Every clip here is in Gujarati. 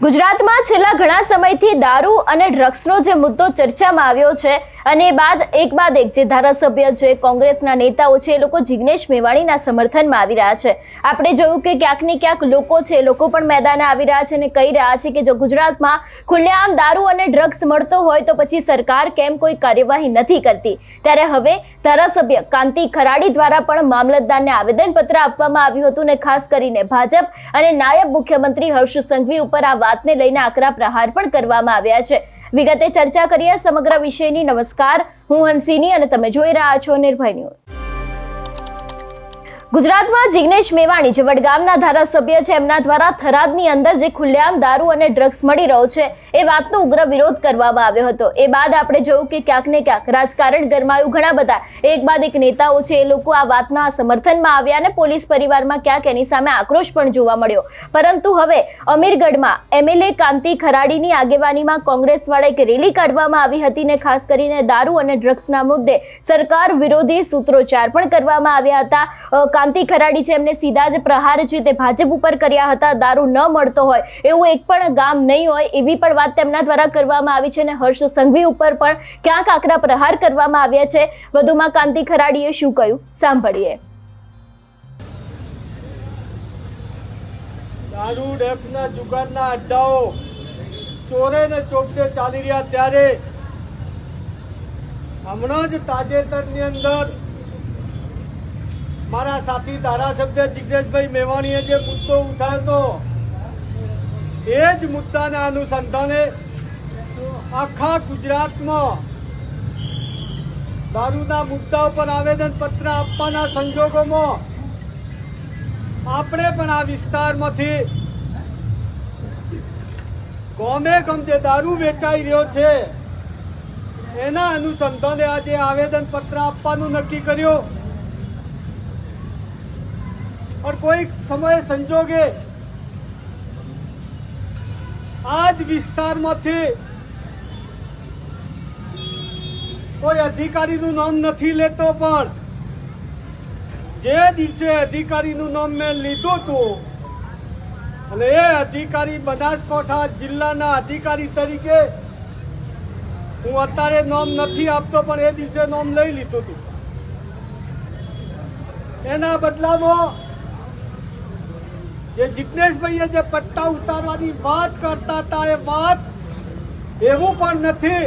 ગુજરાતમાં છેલ્લા ઘણા સમયથી દારૂ અને ડ્રગ્સનો જે મુદ્દો ચર્ચામાં આવ્યો છે અને બાદ, એક બાદ એક જે ધારાસભ્ય છે, કોંગ્રેસના નેતાઓ છે, એ લોકો જિગ્નેશ મેવાણીના સમર્થનમાં આવી રહ્યા છે. આપણે જોયું કે ક્યાંક ને ક્યાંક લોકો છે લોકો પણ મેદાને આવી રહ્યા છે અને કહી રહ્યા છે કે જો ગુજરાતમાં ખુલ્લેઆમ દારૂ અને ડ્રગ્સ મળતો હોય તો પછી સરકાર કેમ કોઈ કાર્યવાહી નથી કરતી? ત્યારે હવે ધારાસભ્ય કાંતિ ખરાડી દ્વારા પણ મામલતદારને આવેદનપત્ર આપવામાં આવ્યું હતું ને ખાસ કરીને ભાજપ અને નાયબ મુખ્યમંત્રી હર્ષ સંઘવી ઉપર આ વાતને લઈને આકરા પ્રહાર પણ કરવામાં આવ્યા છે. વિગતે ચર્ચા કરીએ સમગ્ર વિષયની. નમસ્કાર. હું હંસિની અને તમે જોઈ રહ્યા છો નિર્ભય ન્યૂઝ. ગુજરાતમાં જિગ્નેશ મેવાણી, જે વડગામના ધારાસભ્ય છે, એમના દ્વારા થરાદની અંદર જે ખુલ્લેઆમ દારૂ અને ડ્રગ્સ મળી રહ્યો છે એ વાતનો ઉગ્ર વિરોધ કરવામાં આવ્યો હતો. એ બાદ આપણે જોયું કે ક્યાંક ને ક્યાંક રાજકારણ ગરમાયું. ઘણા બધા, એક બાદ એક નેતાઓ છે, એ લોકો આ વાતના સમર્થનમાં આવ્યા અને પોલીસ પરિવારમાં ક્યાંક એની સામે આક્રોશ પણ જોવા મળ્યો. પરંતુ હવે અમીરગઢમાં એમએલએ કાંતિ ખરાડીની આગેવાનીમાં કોંગ્રેસ દ્વારા એક રેલી કાઢવામાં આવી હતી ને ખાસ કરીને દારૂ અને ડ્રગ્સના મુદ્દે સરકાર વિરોધી સૂત્રોચ્ચાર પણ કરવામાં આવ્યા હતા. કાંતિ ખરાડી છે એમને સીધા જ પ્રહાર છે તે ભાજપ ઉપર કર્યા હતા. દારૂ ન મળતો હોય એવું એક પણ ગામ નહીં હોય એવી પણ વાત તેમના દ્વારા કરવામાં આવી છે અને હર્ષ સંઘવી ઉપર પણ ક્યાંક આકરા પ્રહાર કરવામાં આવ્યા છે. વધુમાં કાંતિ ખરાડીએ શું કહ્યું? સાંભળીએ. દારૂ ડેફના જુગારના અડ્ડાઓ ચોરે ને ચોપડે ચાલી રહ્યા ત્યારે હમણાં જ તાજેતરની અંદર મારા સાથી ધારાસભ્ય જિગ્નેશભાઈ મેવાણીએ જે મુદ્દો ઉઠાવ્યો એ જ મુદ્દાના અનુસંધાને આખા ગુજરાતમાં દારૂના મુદ્દા ઉપર આવેદન પત્ર આપવાના સંજોગોમાં આપણે પણ આ વિસ્તારમાંથી ગમે ગમ જે દારૂ વેચાઈ રહ્યો છે, એના અનુસંધાને આજે આવેદન પત્ર આપવાનું નક્કી કર્યું. પણ કોઈક સમય સંજોગે આ જ વિસ્તારમાંથી કોઈ અધિકારીનું નામ નથી લેતો પણ જે દિવસે અધિકારીનું નામ મેં લીધું હતું અને એ અધિકારી બનાસકાંઠા જિલ્લાના અધિકારી તરીકે હું અત્યારે નામ નથી આપતો પણ એ દિવસે નામ લઈ લીધું હતું. એના બદલામાં જે જિજ્ઞેશભાઈએ જે પટ્ટા ઉતારવાની વાત કરતા હતા એ વાત એવું પણ નથી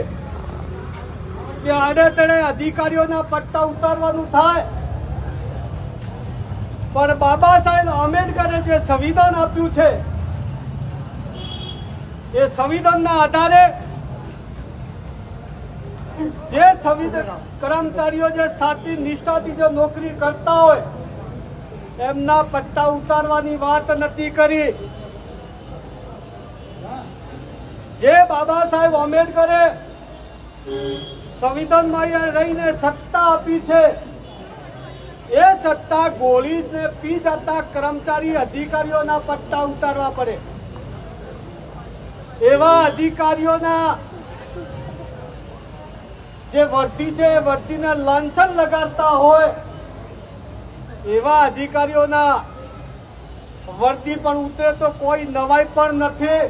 કે આડેતડે અધિકારીઓના પટ્ટા ઉતારવાનું થાય પણ બાબા સાહેબ આંબેડકરે જે સંવિધાન આપ્યું છે એ સંવિધાનના આધારે જે સંવિધાન કર્મચારીઓ જે સાચી નિષ્ઠાથી જે નોકરી કરતા હોય એમના પટ્ટા ઉતારવાની વાત નથી કરી. જે બાબા સાહેબ આંબેડકરે સંવિધાનમાં રહીને સત્તા આપી છે, એ સત્તા ગોળીને પી જતા કર્મચારી અધિકારીઓના પટ્ટા ઉતારવા પડે. એવા અધિકારીઓના જે વર્દી છે, એ વર્દીને લાંછન લગાડતા હોય એવા અધિકારીઓના વર્દી પણ ઉતરે તો કોઈ નવાઈ પણ નથી.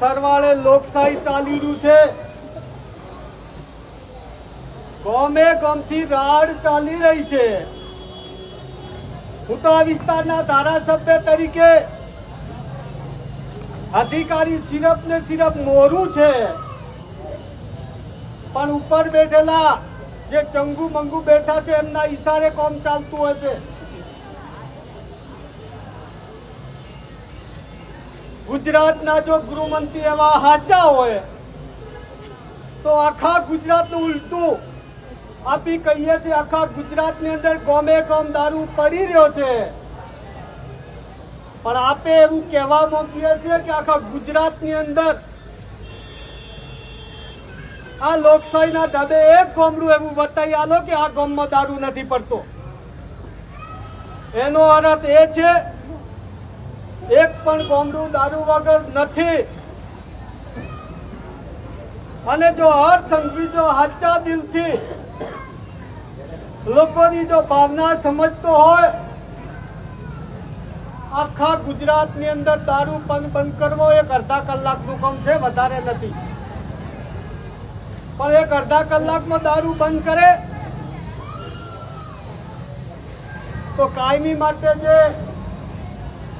સરવાળે લોકશાહી ચાલી રહ્યું છે. ગમે ગમથી રાડ ચાલી રહી છે. હું તો આ વિસ્તારના ધારાસભ્ય તરીકે અધિકારી સિરપ ને સિરપ મોરું છે. પણ ઉપર બેઠેલા જે ચંગુ મંગુ બેઠા છે, એમના ઈશારે કોમ ચાલતું હોય છે. ગુજરાતના જો ગૃહમંત્રી એવા હાચા હોય, તો આખા ગુજરાતનું ઉલટું. આપી કહીએ છીએ, આખા ગુજરાતની અંદર ગોમે ગોમ દારૂ પડી રહ્યો છે. પણ આપે એવું કહેવા માંગીએ છીએ કે આખા ગુજરાતની અંદર આ લોકશાહીના ઢબે એક ગોમડું એવું બતાવી આલો કે આ ગોમમાં દારૂ નથી પડતો. એનો અર્થ એ છે, એક પણ ગોમડું દારૂ વગર નથી. અને જો હર સંઘવી જો સાચા દિલથી લોકોની જો ભાવના સમજતો હોય, આખા ગુજરાતની અંદર દારૂ પણ બંધ કરવો એક અડધા કલાકનું કામ છે, વધારે નથી. પણ એક અડધા કલાકમાં દારૂ બંધ કરે. તો કાયમી માટે જે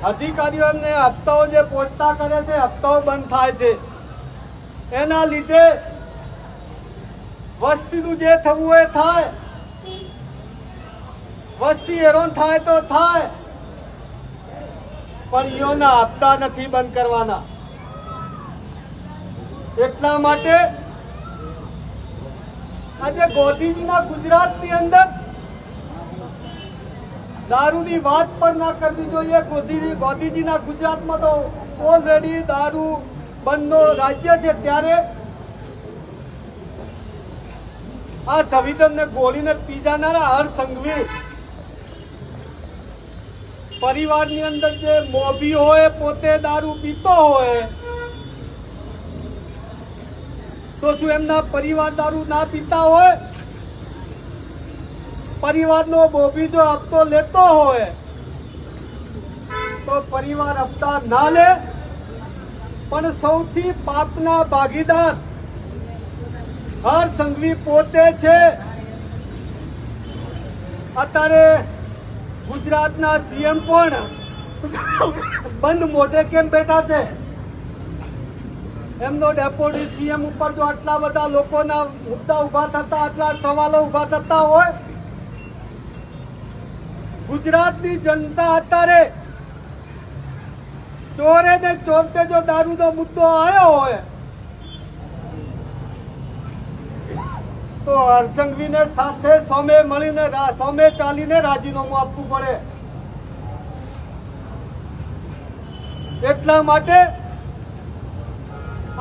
અધિકારીઓને હપ્તાઓ જે પહોંચતા કરે છે, હપ્તાઓ બંધ થાય છે. એના લીધે વસ્તીનું જે થવું એ થાય. વસ્તી હેરાન થાય તો થાય. પણ ઈઓના હપ્તા નથી બંધ કરવાના. એટલા માટે આજે ગોધીજીના ગુજરાતની અંદર દારૂની વાત પણ ના કરવી જોઈએ. ગોધીજી, ગોધીજીના ગુજરાતમાં તો ઓલરેડી દારૂ બંધનો રાજ્ય છે. ત્યારે આ સંવિધાનને ગોળીને પી જાનારા હર સંઘવી પરિવારની અંદર જે મોભી હોય, પોતે દારૂ પીતો હોય તો શું એમના પરિવાર દારૂ ના પીતા હોય? પરિવારનો મોભી જો હપ્તો લેતો હોય, તો પરિવાર હપ્તા ના લે. પણ સૌથી પાપના ભાગીદાર હર સંઘવી પોતે છે. અત્યારે ગુજરાતના સીએમ પણ બંધ મોઢે કેમ બેઠા છે? એમનો ડેપ્યુટી સીએમ ઉપર જો આટલા બધા લોકોના મુદ્દા ઊભા થતા, આટલા સવાલો ઊભા થતા હોય, ગુજરાતની જનતા અત્યારે ચોરે ને ચોરતે જો દારૂનો મુદ્દો આવ્યો હોય, તો હરસંઘવીને સાથે સોમે મળીને સોમે ચાલીને રાજીનામું આપવું પડે. એટલા માટે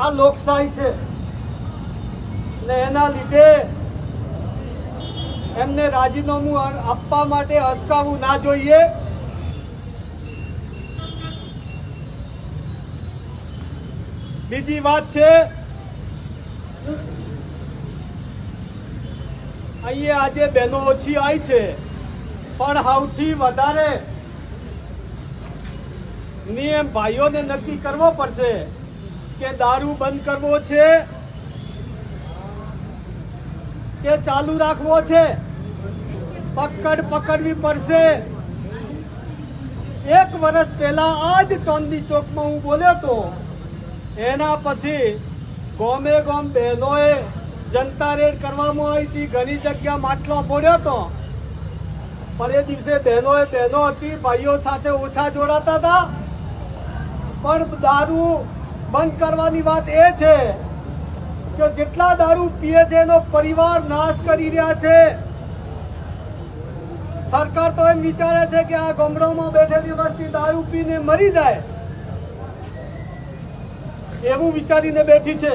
આ લોકશાહી છે. ને એના લીધે એમને રાજીનામું આપવા માટે અટકાવવું ના જોઈએ. બીજી વાત છે, અહીંયા આજે બહેનો ઓછી આવી છે, પણ સૌથી વધારે નિયમ ભાઈઓને નક્કી કરવો પડશે. કે દારૂ બંધ કરવો છે? કે ચાલુ રાખવો છે? પકડ પકડવી પડશે. એક વર્ષ પહેલા આ જ ચાંદી ચોકમાં હું બોલ્યો તો, એના પછી ગોમે ગોમ બહેનોએ જનતા રેડ કરવામાં આવી હતી, ઘણી જગ્યા માટલો ફોડ્યો હતો પણ એ દિવસે બહેનોએ બહેનો હતી, ભાઈઓ સાથે ઓછા જોડાતા હતા. પણ દારૂ બંધ કરવાની વાત એ છે કે જેટલા દારૂ પીએ છે, એનો પરિવાર નાશ કરી રહ્યા છે. સરકાર તો એમ વિચારે છે કે આ ગામડાઓમાં બેઠેલી વસ્તી દારૂ પીને મરી જાય. એવું વિચારીને બેઠી છે.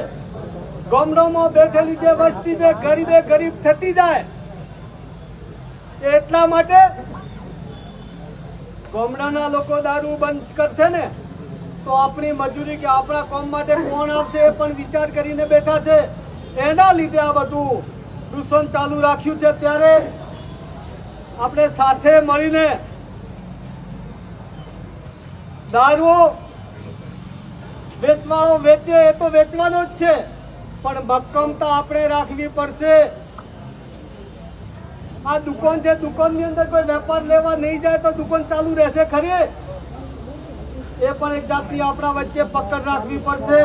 ગામડાઓમાં બેઠેલી જે વસ્તી જે ગરીબે ગરીબ થતી જાય. એટલા માટે ગામડાના લોકો દારૂ બંધ કરશે ને. તો આપણી મજૂરી કે આપણા કોમ માટે કોણ આવશે એ પણ વિચાર કરીને બેઠા છે. એના લીધે આ બધું દૂષણ ચાલુ રાખ્યું છે. ત્યારે આપણે સાથે મળીને દારૂ વેચવાનો, વેચે એ તો વેચવાનો જ છે. પણ મક્કમતા આપણે રાખવી પડશે. આ દુકાન છે. દુકાનની અંદર કોઈ વેપાર લેવા નહીં જાય તો દુકાન ચાલુ રહેશે ખરી? એ પણ એક જાતની આપણા વચ્ચે પકડ રાખવી પડશે.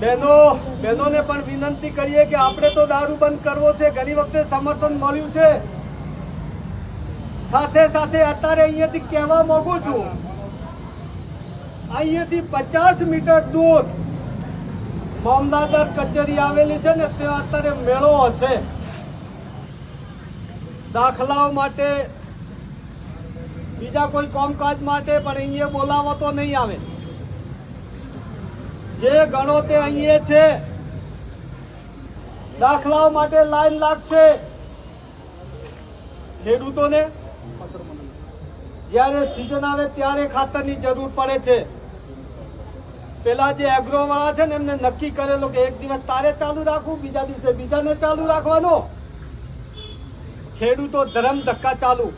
બહેનો, બહેનોને પણ વિનંતી કરીએ કે આપણે તો દારૂ બંધ કરવો છે. ઘણી વખતે સમર્થન મળ્યું છે. સાથે સાથે અત્યારે અહીંયાથી કહેવા માંગુ છું, અહીંયાથી પચાસ મીટર દૂર મામલાદાર કચેરી આવેલી છે ને ત્યાં અત્યારે મેળો હશે. દાખલાઓ માટે બીજા કોઈ કામકાજ માટે પણ અહીંયા બોલાવો તો નહીં આવે. જે ગણો તે અહીંયા છે, દાખલાઓ માટે લાઈન લાગશે. ખેડૂતોને જ્યારે સિઝન આવે ત્યારે ખાતરની જરૂર પડે છે. પેલા જે એગ્રો વાળા છે ને, એમને નક્કી કરેલો કે એક દિવસ તારે ચાલુ રાખવું, બીજા દિવસે બીજાને ચાલુ રાખવાનો. ખેડૂતો ધરમ ધક્કા ચાલુ.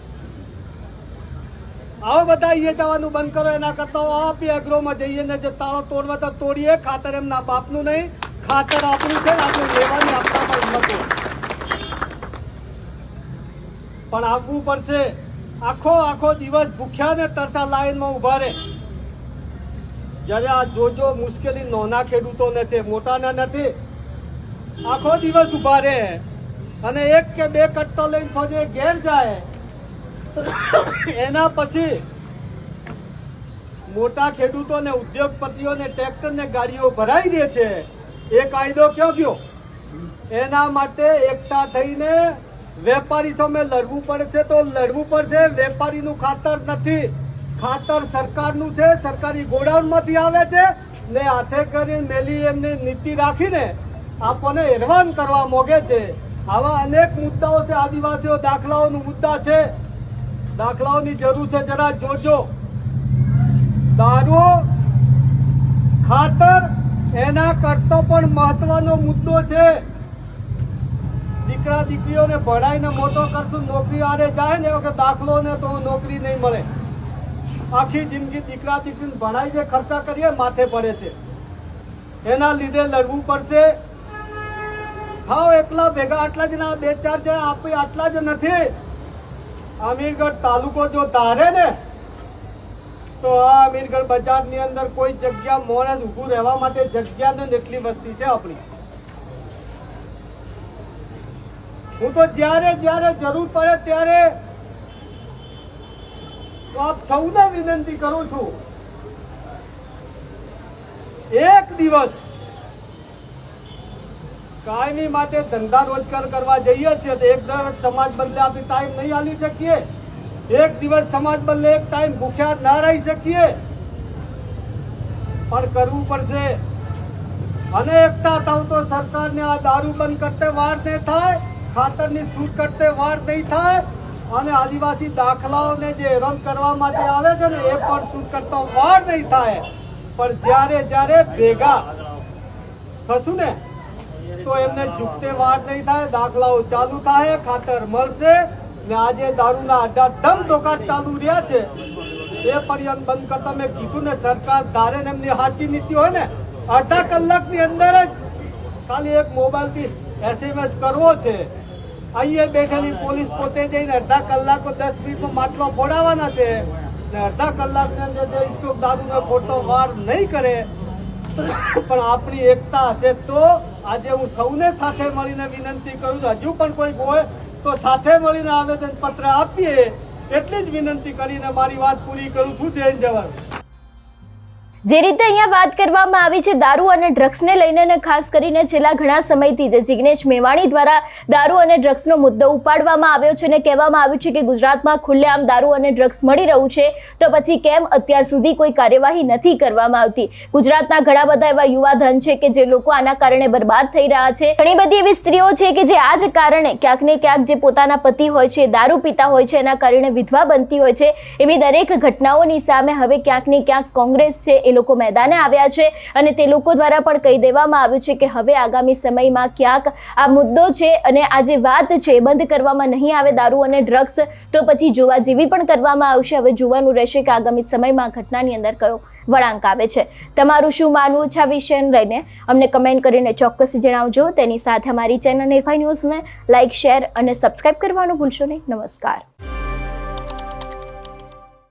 આવો બધા અહીંયા જવાનું બંધ કરો, એના કરતા આપી એગ્રોમાં જઈએ ને જે તાળો તોડવા તો તોડીએ, ખાતર એમના બાપનું નહીં, ખાતર આપણું છે આપણે લેવાની આપવામાં હોય. પણ આવવું પડશે. આખો આખો દિવસ ભૂખ્યા ને તરસા લાઈનમાં ઊભા રહે. જ્યારે આ જોજો મુશ્કેલી નોના ખેડૂતોને છે, મોટાના નથી. આખો દિવસ ઊભા રહે અને એક કે બે કટ્ટો લઈને સોજે ઘેર જાય. એના પછી મોટા ખેડૂતોને, ઉદ્યોગપતિઓને ટ્રેક્ટર ને ગાડીઓ ભરાઈ દે છે. એ કાયદો કયો ગયો? એના માટે એકઠા થઈને વેપારી સામે લડવું પડે છે તો લડવું પડશે. વેપારીનું ખાતર નથી. ખાતર સરકારનું છે. સરકારી ગોડાઉનમાંથી આવે છે ને હાથે કરીને મેલી એમની નીતિ રાખીને આપણને હેરવાન કરવા મોગે છે. આવા અનેક મુદ્દાઓ છે. આદિવાસીઓ દાખલાઓનો મુદ્દા છે. દાખલાઓની જરૂર છે, જરા જોજો. દારૂ, ખાતર, એના કરતો પણ મહત્વનો મુદ્દો છે. દીકરા, દીકરીઓને ભણાઈને મોટો કરશું, નોકરી આરે જાય ને વખત દાખલો ને તો નોકરી નહીં મળે. આખી જિંદગી દીકરા, દીકરીને ભણાઈ જે ખર્ચા કરીએ, માથે પડે છે. એના લીધે લડવું પડશે. થાવ એકલા ભેગા, આટલા જ ના, બે ચાર જણા આપી, આટલા જ નથી. અમીરગઢ તાલુકો જો ધારે ને, તો આ અમીરગઢ બજારની અંદર કોઈ જગ્યા મોડે ઊભું રહેવા માટે જગ્યા ને એટલી વસ્તી છે આપણી. હું તો જ્યારે જ્યારે જરૂર પડે ત્યારે તો આપ સૌને વિનંતી કરું છું, એક દિવસ કાયમી માટે ધંધા રોજગાર કરવા જઈએ છીએ તો એક દિવસ સમાજ બદલે આપી ટાઈમ નહીં આલી શકીએ. એક દિવસ સમાજ બદલે એક ટાઈમ ભૂખ્યા ના રહી શકીએ. પણ કરવું પડશે. અને એકતા થાવ તો સરકારને આ દારૂ બંધ કરતે વાર નહીં થાય, ખાતરની છૂટ કરતે વાર નહીં થાય, અને આદિવાસી દાખલાઓને જે હેરાન કરવા માટે આવે છે ને, એ પણ છૂટ કરતો વાર નહીં થાય. પણ જ્યારે જ્યારે ભેગા થશું ને તો એમને ઝૂકતે વાર નહીં થાય, દાખલાઓ ચાલુ થાય, ખાતર મળશે ને આજે દારૂના અડ્ડા ધમ દોકાન ચાલુ રહ્યા છે. એ પર્યંત બંધ કરતા મેં કીધું ને, સરકાર ધારે ને એમની સાચી નીતિ હોય ને, અડધા કલાકની અંદર જ ખાલી એક મોબાઈલથી એસએમએસ કરવો છે. અહીંયા બેઠેલી પોલીસ પોતે જઈને અડધા કલાકો દસ મિનિટમાં માટલો ફોડાવવાના છે ને અડધા કલાકની અંદર જો સ્ટોક દારૂનો ફોટો વાર નહીં કરે, પણ આપણી એકતા હશે તો આજે હું સૌને સાથે મળીને વિનંતી કરું છું. હજુ પણ કોઈ હોય તો સાથે મળીને આવેદન પત્ર આપીએ. એટલી જ વિનંતી કરીને મારી વાત પૂરી કરું છું. જય જવાન જે રીતે અહીંયા વાત કરવામાં આવી છે, દારૂ અને ડ્રગ્સને લઈને ખાસ કરીને છેલ્લા ઘણા સમયથી જે મેવાણી દ્વારા દારૂ અને ડ્રગ્સનો મુદ્દો ઉપાડવામાં આવ્યો છે અને કહેવામાં આવ્યું છે કે ગુજરાતમાં ખુલ્લેઆમ દારૂ અને ડ્રગ્સ મળી રહ્યું છે, તો પછી કેમ અત્યાર સુધી કોઈ કાર્યવાહી નથી કરવામાં આવતી? ગુજરાતના ઘણા બધા એવા યુવા ધન છે કે જે લોકો આના કારણે બરબાદ થઈ રહ્યા છે. ઘણી બધી એવી સ્ત્રીઓ છે કે જે આ જ કારણે ક્યાંક ને ક્યાંક જે પોતાના પતિ હોય છે, દારૂ પીતા હોય છે, એના કારણે વિધવા બનતી હોય છે, એવી દરેક ઘટનાઓની સામે હવે ક્યાંક ને ક્યાંક કોંગ્રેસ છે, એ લોકો મેદાને આવ્યા છે અને તે લોકો દ્વારા પણ કહી દેવામાં આવ્યું છે કે હવે આગામી સમયમાં ક્યાંક આ મુદ્દો છે અને આ જે વાત છે બંધ કરવામાં નહીં આવે દારૂ અને ડ્રગ્સ તો પછી જોવા જેવી પણ કરવામાં આવશે. હવે જોવાનું રહેશે કે આગામી સમયમાં ઘટનાની અંદર કયો વળાંક આવે છે. તમારું શું માનવું છે આ વિષયને લઈને? અમને કમેન્ટ કરીને ચોક્કસ જણાવજો. તેની સાથે અમારી ચેનલ નિર્ભય ન્યૂઝને લાઇક શેર અને સબસ્ક્રાઇબ કરવાનું ભૂલશો નહીં. નમસ્કાર.